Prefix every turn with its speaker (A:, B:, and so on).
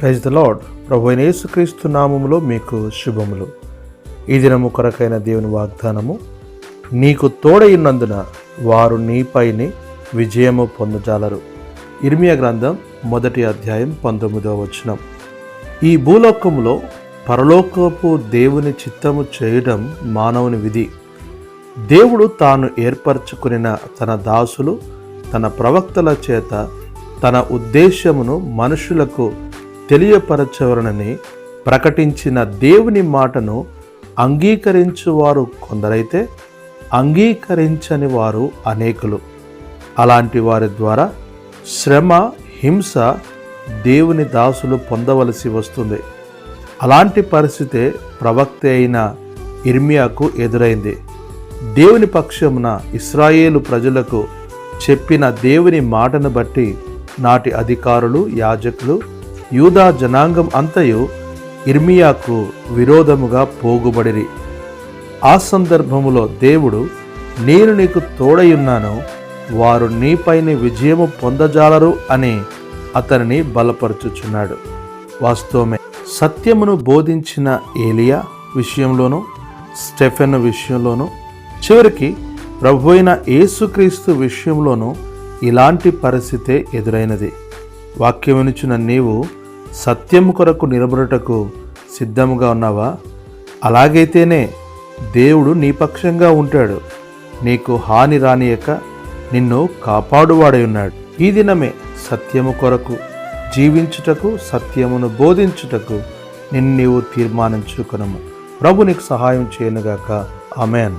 A: Praise the lord ప్రభు యేసుక్రీస్తు నామములో మీకు శుభములు. ఈ దినము కొరకైన దేవుని వాగ్దానము నీకు తోడైనందున వారు నీపైని విజయము పొందజాలరు. ఇర్మియా గ్రంథం మొదటి అధ్యాయం పంతొమ్మిదవ వచనం. ఈ భూలోకములో పరలోకపు దేవుని చిత్తము చేయడం మానవుని విధి. దేవుడు తాను ఏర్పరచుకునిన తన దాసులు తన ప్రవక్తల చేత తన ఉద్దేశమును మనుషులకు తెలియపరచవరనని ప్రకటించిన దేవుని మాటను అంగీకరించువారు కొందరైతే అంగీకరించని వారు అనేకులు. అలాంటి వారి ద్వారా శ్రమ హింస దేవుని దాసులు పొందవలసి వస్తుంది. అలాంటి పరిస్థితే ప్రవక్త అయిన ఇర్మియాకు ఎదురైంది. దేవుని పక్షమున ఇస్రాయేలు ప్రజలకు చెప్పిన దేవుని మాటను బట్టి నాటి అధికారులు యాజకులు యూదా జనాంగం అంతయు ఇర్మియాకు విరోధముగా పోగుబడిరి. ఆ సందర్భములో దేవుడు నేను నీకు తోడయున్నాను వారు నీపైన విజయము పొందజాలరు అని అతనిని బలపరుచుచున్నాడు. వాస్తవమే సత్యమును బోధించిన ఏలియా విషయంలోనూ స్టెఫెన్ విషయంలోనూ చివరికి ప్రభు అయిన యేసుక్రీస్తు విషయంలోనూ ఇలాంటి పరిస్థితే ఎదురైనది. వాక్యమునిచున్న నీవు సత్యము కొరకు నిలబడుటకు సిద్ధముగా ఉన్నావా? అలాగైతేనే దేవుడు నీ పక్షంగా ఉంటాడు. నీకు హాని రానియక నిన్ను కాపాడువాడై ఉన్నాడు. ఈ దినమే సత్యము కొరకు జీవించుటకు సత్యమును బోధించుటకు నిన్ను నీవు తీర్మానించుకునము. ప్రభు నీకు సహాయం చేయనుగాక. ఆమెన్.